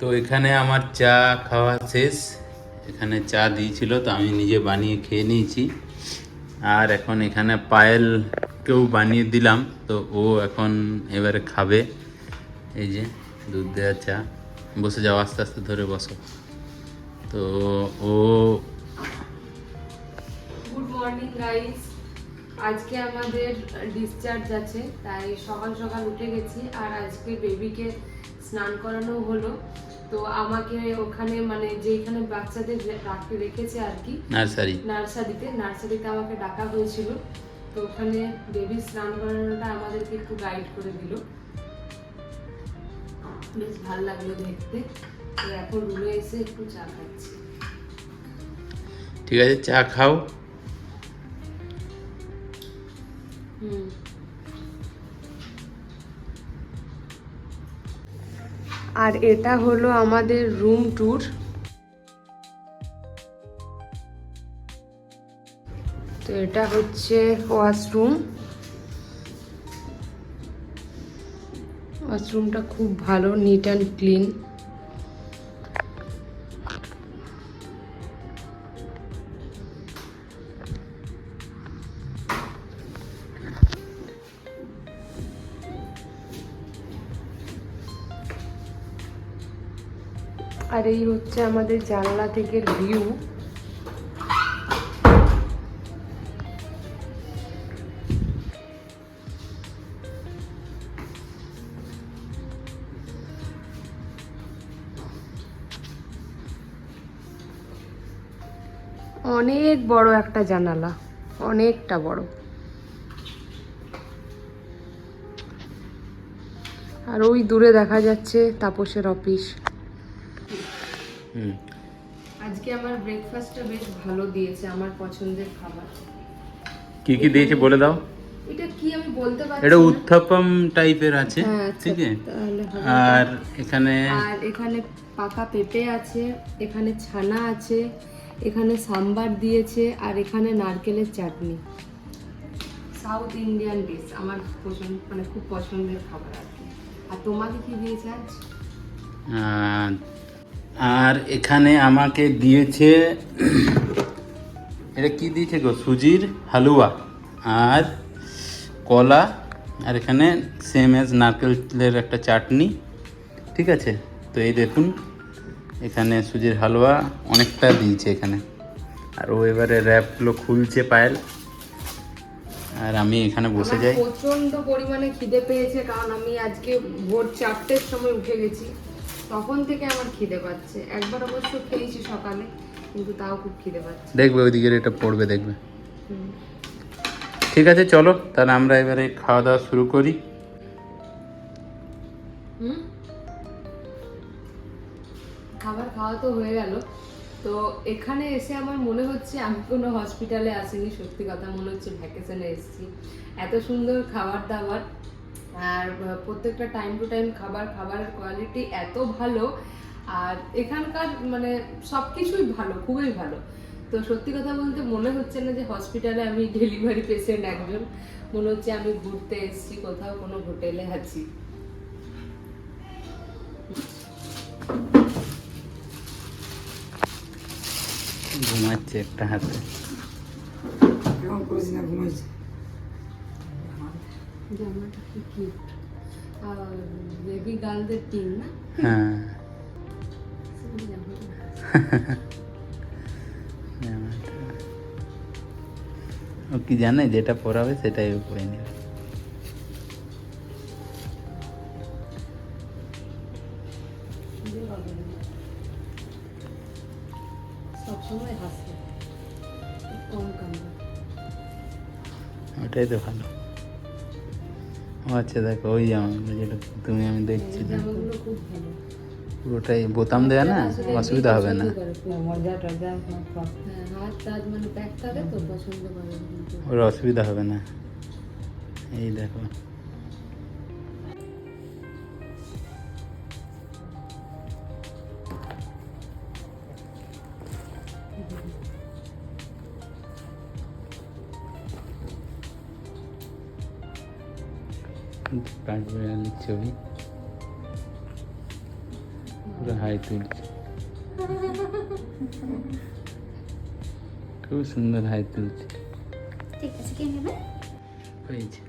তো এখানে আমার চা খাওয়া শেষ। এখানে চা দিয়েছিল, তো আমি নিজে বানিয়ে খেয়ে নিয়েছি। আর এখন এখানে পায়েলকেও বানিয়ে দিলাম, তো ও এখন এবারে খাবে। এই যে, দুধ দেওয়া চা। বসে যাও, আস্তে আস্তে ধরে বসো। তো ও গুড মর্নিং গাইস আজকে আমাদের ডিসচার্জ আছে তাই সকাল সকাল উঠে গেছি আর আজকে বেবিকে স্নান করানো হলো। তো আমাকে ওখানে মানে যেখানে বাচ্চাদের রাখতে রেখেছে আর কি নার্সারি। নার্সারিতে নার্সারিতে আমাকে ডাকা হয়েছিল। তো ওখানে বেবি স্নান করানোটা আমাদেরকে একটু গাইড করে দিল। বেশ ভালো লাগল দেখতে। তো এখন রুমে এসে একটু চা খাচ্ছি। ঠিক আছে চা খাও। আর এটা হলো আমাদের রুম ট্যুর তো এটা হচ্ছে ওয়াশরুম ওয়াশরুমটা খুব ভালো নিট অ্যান্ড ক্লিন আর এই হচ্ছে আমাদের জানলা থেকে ভিউ। অনেক বড় একটা জানালা, অনেকটা বড়। আর ওই দূরে দেখা যাচ্ছে তাপসের অফিস। আজকে আমার ব্রেকফাস্টটা বেশ ভালো দিয়েছে আমার পছন্দের খাবার। কি কি দিয়েছে বলে দাও। এটা কি আমি বলতে পারছি এটা। উত্থাপম টাইপের আছে হ্যাঁ, আচ্ছা, ঠিক আছে? তাহলে আর এখানে আর এখানে পাকা পেঁপে আছে এখানে ছানা আছে এখানে সাম্বার দিয়েছে আর এখানে নারকেলের চাটনি। সাউথ ইন্ডিয়ান ডিশ আমার পছন্দ মানে খুব পছন্দের খাবার আর কি। আর তোমাকে কি দিয়েছে আজ? আর এখানে আমাকে দিয়েছে এটা কি দিয়েছে গো? সুজির হালুয়া আর কলা আর এখানে সেম এজ নারকেলের একটা চাটনি ঠিক আছে? তো এই দেখুন এখানে সুজির হালুয়া অনেকটা দিয়েছে এখানে। আর ও এবারে র্যাপগুলো খুলছে পায়েল। আর আমি এখানে বসে যাই। প্রচণ্ড পরিমাণে খিদে পেয়েছে কারণ আমি আজকে ভোর চারটের সময় উঠে গেছি। তখন থেকে আমার খিদে পাচ্ছে। একবার অবশ্য খেয়েছি সকালে কিন্তু তাও খুব খিদে পাচ্ছে। দেখবে ওইদিকের এটা পড়বে দেখবে। ঠিক আছে চলো তাহলে আমরা এবারে খাওয়া দাওয়া শুরু করি। হুম? খাবার খাওয়া তো হয়ে গেল। তো এখানে এসে আমার মনে হচ্ছে আমি কোনো হসপিটালে আসিনি। সত্যি কথা মনে হচ্ছে ভ্যাকেশনে এসেছি। এত সুন্দর খাবার দাবার। আর প্রত্যেকটা টাইম টু টাইম খাবার খাবারের কোয়ালিটি এত ভালো আর এখানকার মানে সব কিছুই ভালো খুবই ভালো। তো সত্যি কথা বলতে মনে হচ্ছে না যে হসপিটালে আমি ডেলিভারি পেশেন্ট একজন। মনে হচ্ছে আমি ঘুরতে এসেছি কোথাও কোনো হোটেলে আছি। ঘুমাচ্ছে একটা হাতে। কেমন করেছি না ঘুমাইছি জামাটা কি কিউট আর বেবি গার্লদের টিম না? হ্যাঁ। ও কি জানে যেটা পরাবে সেটাই পরে নেবে। সবসময় হাসে। কম ওটাই তো ভালো। আচ্ছা দেখো, ওই জামাগুলো যেটা তুমি, আমি দেখছি পুরোটাই বোতাম দেওয়া না, অসুবিধা হবে না। ওর অসুবিধা হবে না। এই দেখো। কাঠবিড়ালির ছবি। পুরো হাই তুলছে। খুব সুন্দর হাই তুলছে। ঠিক আছে কে নেবে? হয়েছে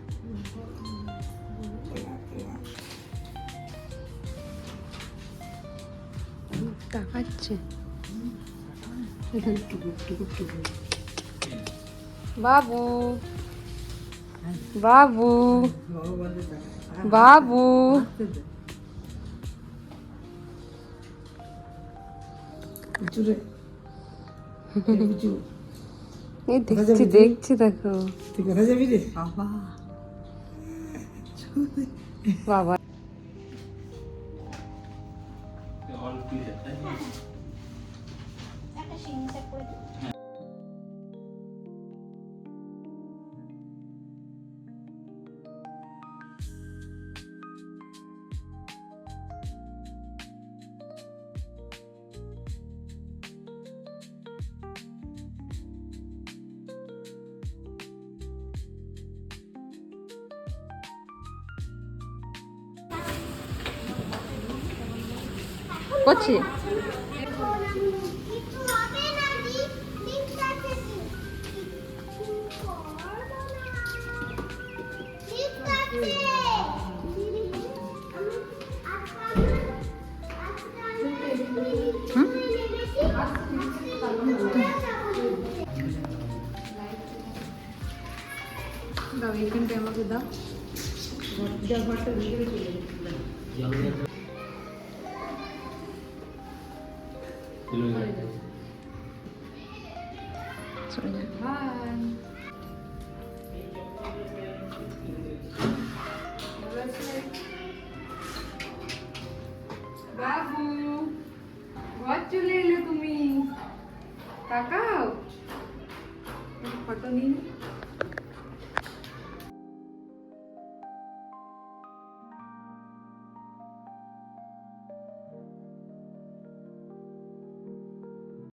তাকাচ্ছে। বাবু। বাবু বাবু কিছু রে কিছু এই দেখছি দেখছি দেখো তুই কোথায় যাবি রে বাবা করছি। কিছু হবে না দি ঠিক আছে ঠিক আছে দাও এখানটা আমাকে দাও বাবু ঘর চলে এলে তুমি তাকাও ফটো নিন